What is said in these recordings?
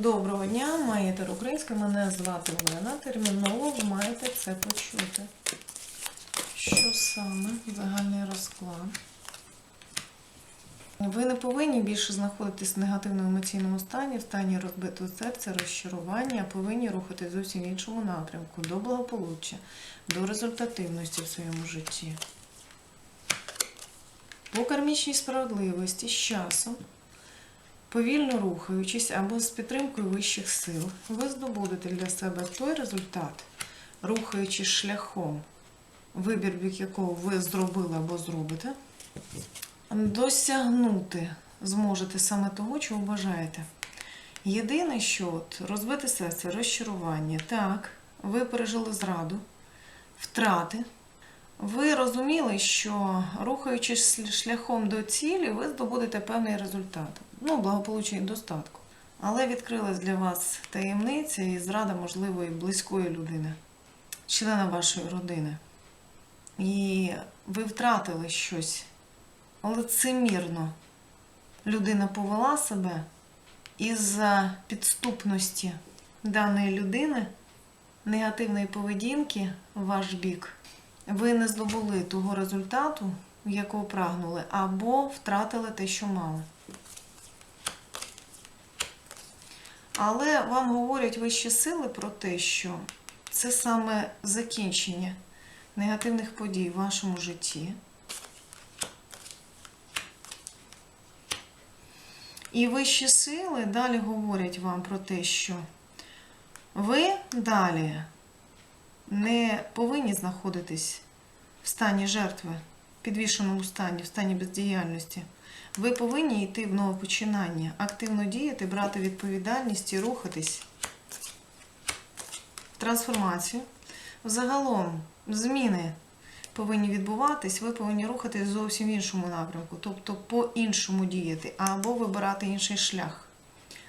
Доброго дня, маєтер українська. Мене звати Олена. Терміново ви маєте це почути. Що саме? Загальний розклад. Ви не повинні більше знаходитись в негативному емоційному стані, в стані розбитого серця, розчарування, а повинні рухатись зовсім в іншому напрямку, до благополуччя, до результативності в своєму житті. По кармічній справедливості з часом Повільно рухаючись або з підтримкою вищих сил, ви здобудете для себе той результат, рухаючись шляхом, вибір бік якого ви зробили або зробите, досягнути зможете саме того, чого бажаєте. Єдине, що от, розбите серце, розчарування, так, ви пережили зраду, втрати. Ви розуміли, що рухаючись шляхом до цілі, ви здобудете певний результат. Ну, благополуччя і достатку. Але відкрилась для вас таємниця і зрада можливої близької людини, члена вашої родини. І ви втратили щось лицемірно. Людина повела себе із-за підступності даної людини, негативної поведінки в ваш бік ви не здобули того результату, якого прагнули, або втратили те, що мали. Але вам говорять вищі сили про те, що це саме закінчення негативних подій в вашому житті. І вищі сили далі говорять вам про те, що ви далі не повинні знаходитись в стані жертви, підвішеному стані, в стані бездіяльності. Ви повинні йти в нове починання, активно діяти, брати відповідальність і рухатись. Трансформацію. Загалом зміни повинні відбуватись, ви повинні рухатись зовсім в іншому напрямку, тобто по-іншому діяти, або вибирати інший шлях.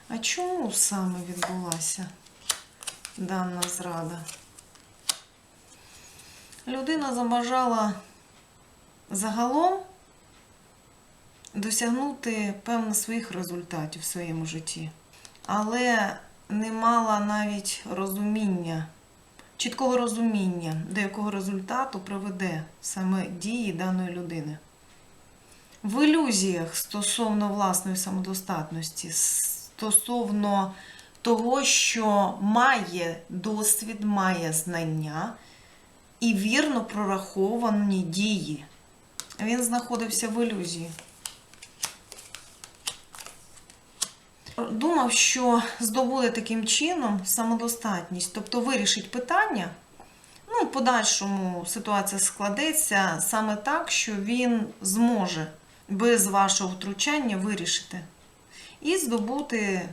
А чому саме відбулася дана зрада? людина забажала загалом досягнути певних своїх результатів в своєму житті, але не мала навіть розуміння, чіткого розуміння, до якого результату приведе саме дії даної людини. В ілюзіях стосовно власної самодостатності, стосовно того, що має досвід, має знання і вірно прораховані дії. Він знаходився в ілюзії. Думав, що здобуде таким чином самодостатність, тобто вирішить питання. Ну, в подальшому ситуація складеться саме так, що він зможе без вашого втручання вирішити. І здобути,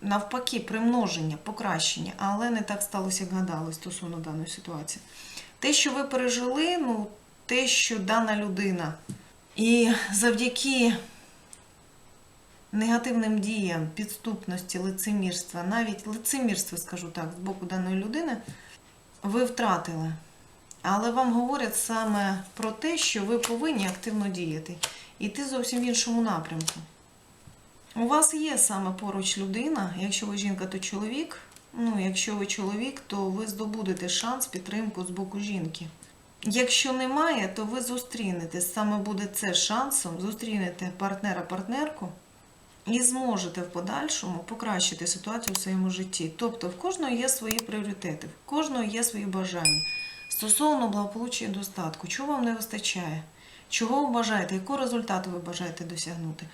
навпаки, примноження, покращення, але не так сталося, як гадалось стосовно даної ситуації. Те, що ви пережили, ну, те, що дана людина. І завдяки негативним діям, підступності, лицемірства, навіть лицемірства, скажу так, з боку даної людини, ви втратили. Але вам говорять саме про те, що ви повинні активно діяти. Іти зовсім в іншому напрямку. У вас є саме поруч людина, якщо ви жінка, то чоловік. Ну, якщо ви чоловік, то ви здобудете шанс підтримку з боку жінки. Якщо немає, то ви зустрінете. Саме буде це шансом, зустрінете партнера-партнерку і зможете в подальшому покращити ситуацію в своєму житті. Тобто в кожного є свої пріоритети, в кожного є свої бажання. Стосовно благополуччя і достатку, чого вам не вистачає? Чого ви бажаєте, якого результату ви бажаєте досягнути?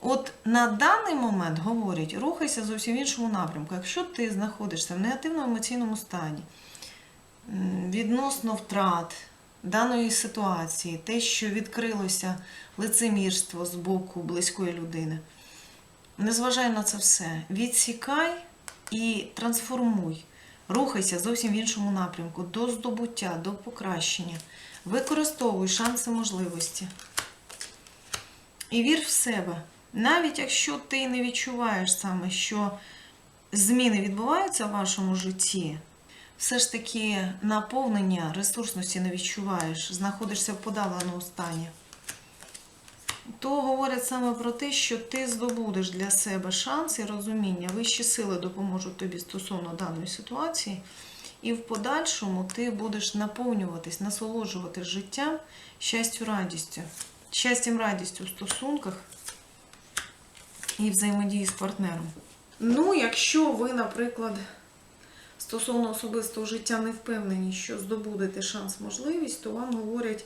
От на даний момент говорять, рухайся зовсім в іншому напрямку. Якщо ти знаходишся в негативному емоційному стані, відносно втрат даної ситуації, те, що відкрилося лицемірство з боку близької людини, незважай на це все, відсікай і трансформуй. Рухайся зовсім в іншому напрямку, до здобуття, до покращення. Використовуй шанси можливості. І вір в себе. Навіть якщо ти не відчуваєш саме, що зміни відбуваються в вашому житті, все ж таки наповнення ресурсності не відчуваєш, знаходишся в подавленому стані. То говорять саме про те, що ти здобудеш для себе шанс і розуміння, вищі сили допоможуть тобі стосовно даної ситуації, і в подальшому ти будеш наповнюватись, насолоджуватись життям, щастю, радістю, щастям, радістю в стосунках і взаємодії з партнером. Ну, якщо ви, наприклад, стосовно особистого життя не впевнені, що здобудете шанс, можливість, то вам говорять,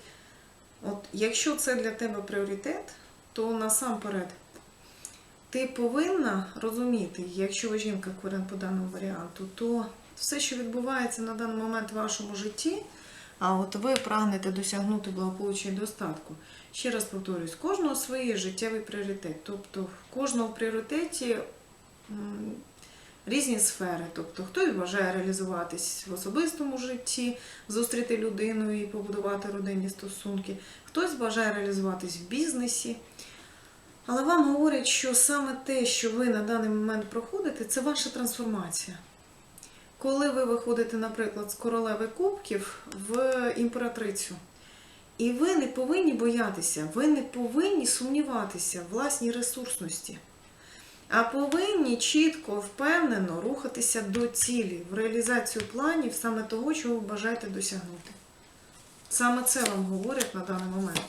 от якщо це для тебе пріоритет, то насамперед ти повинна розуміти, якщо ви жінка кварен по даному варіанту, то все, що відбувається на даний момент в вашому житті, а от ви прагнете досягнути благополуччя і достатку. Ще раз повторюсь, кожного свій життєвий пріоритет. Тобто в кожного пріоритеті різні сфери. Тобто хтось бажає реалізуватись в особистому житті, зустріти людину і побудувати родинні стосунки, хтось бажає реалізуватись в бізнесі. Але вам говорять, що саме те, що ви на даний момент проходите, це ваша трансформація. Коли ви виходите, наприклад, з королеви кубків в імператрицю, і ви не повинні боятися, ви не повинні сумніватися в власній ресурсності, а повинні чітко, впевнено рухатися до цілі, в реалізацію планів саме того, чого ви бажаєте досягнути. Саме це вам говорять на даний момент.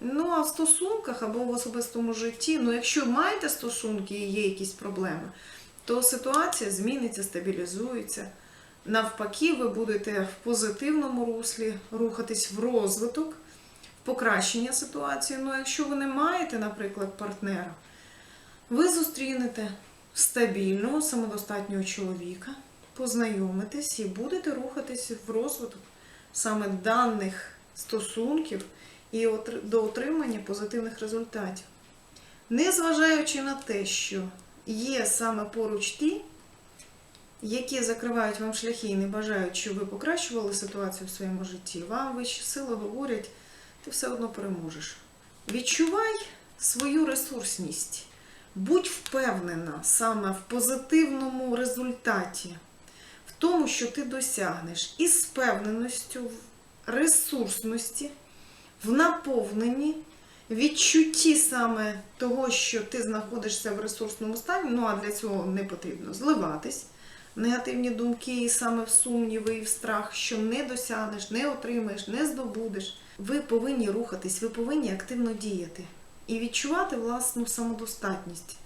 Ну, а в стосунках або в особистому житті, ну, якщо маєте стосунки і є якісь проблеми, то ситуація зміниться, стабілізується. Навпаки, ви будете в позитивному руслі рухатись в розвиток, покращення ситуації. Ну, якщо ви не маєте, наприклад, партнера, ви зустрінете стабільного, самодостатнього чоловіка, познайомитесь і будете рухатись в розвиток саме даних стосунків і до отримання позитивних результатів. Незважаючи на те, що є саме поруч ті, які закривають вам шляхи і не бажають, щоб ви покращували ситуацію в своєму житті, вам вищі сили говорять, ти все одно переможеш. Відчувай свою ресурсність, будь впевнена саме в позитивному результаті, в тому, що ти досягнеш, і з впевненістю в ресурсності, в наповненні, відчутті саме того, що ти знаходишся в ресурсному стані, ну а для цього не потрібно зливатись. Негативні думки і саме в сумніви і в страх, що не досягнеш, не отримаєш, не здобудеш. Ви повинні рухатись, ви повинні активно діяти і відчувати власну самодостатність.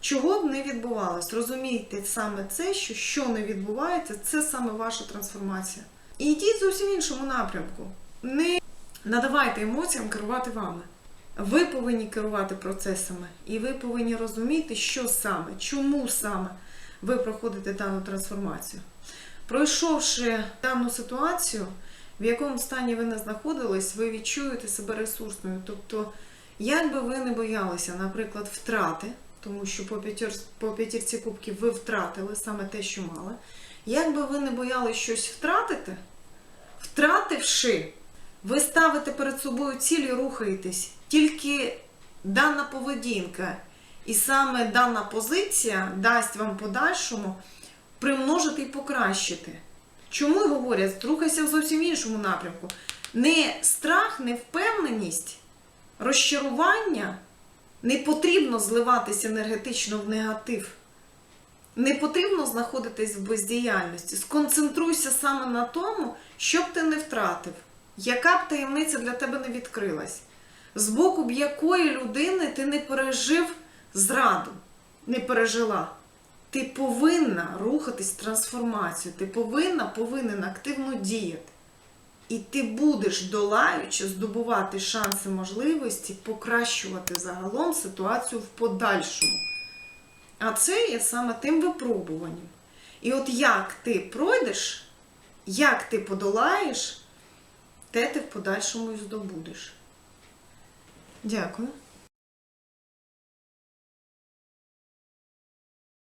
Чого б не відбувалось, розумійте саме це, що що не відбувається, це саме ваша трансформація. І йдіть зовсім іншому напрямку. Не надавайте емоціям керувати вами. Ви повинні керувати процесами, і ви повинні розуміти, що саме, чому саме ви проходите дану трансформацію. Пройшовши дану ситуацію, в якому стані ви не знаходились, ви відчуєте себе ресурсною. Тобто, як би ви не боялися, наприклад, втрати, тому що по, п'ятір, по п'ятірці кубків ви втратили саме те, що мали. Як би ви не боялися щось втратити, втративши, ви ставите перед собою ціль і рухаєтесь. Тільки дана поведінка і саме дана позиція дасть вам подальшому примножити і покращити. Чому говорять, рухайся в зовсім іншому напрямку. Не страх, не впевненість, розчарування не потрібно зливатися енергетично в негатив. Не потрібно знаходитись в бездіяльності. Сконцентруйся саме на тому, що б ти не втратив, яка б таємниця для тебе не відкрилась, з боку б якої людини ти не пережив зраду, не пережила. Ти повинна рухатись трансформацію, ти повинна, повинен активно діяти. І ти будеш долаючи здобувати шанси можливості покращувати загалом ситуацію в подальшому. А це є саме тим випробуванням. І от як ти пройдеш, як ти подолаєш, те ти в подальшому і здобудеш. Дякую.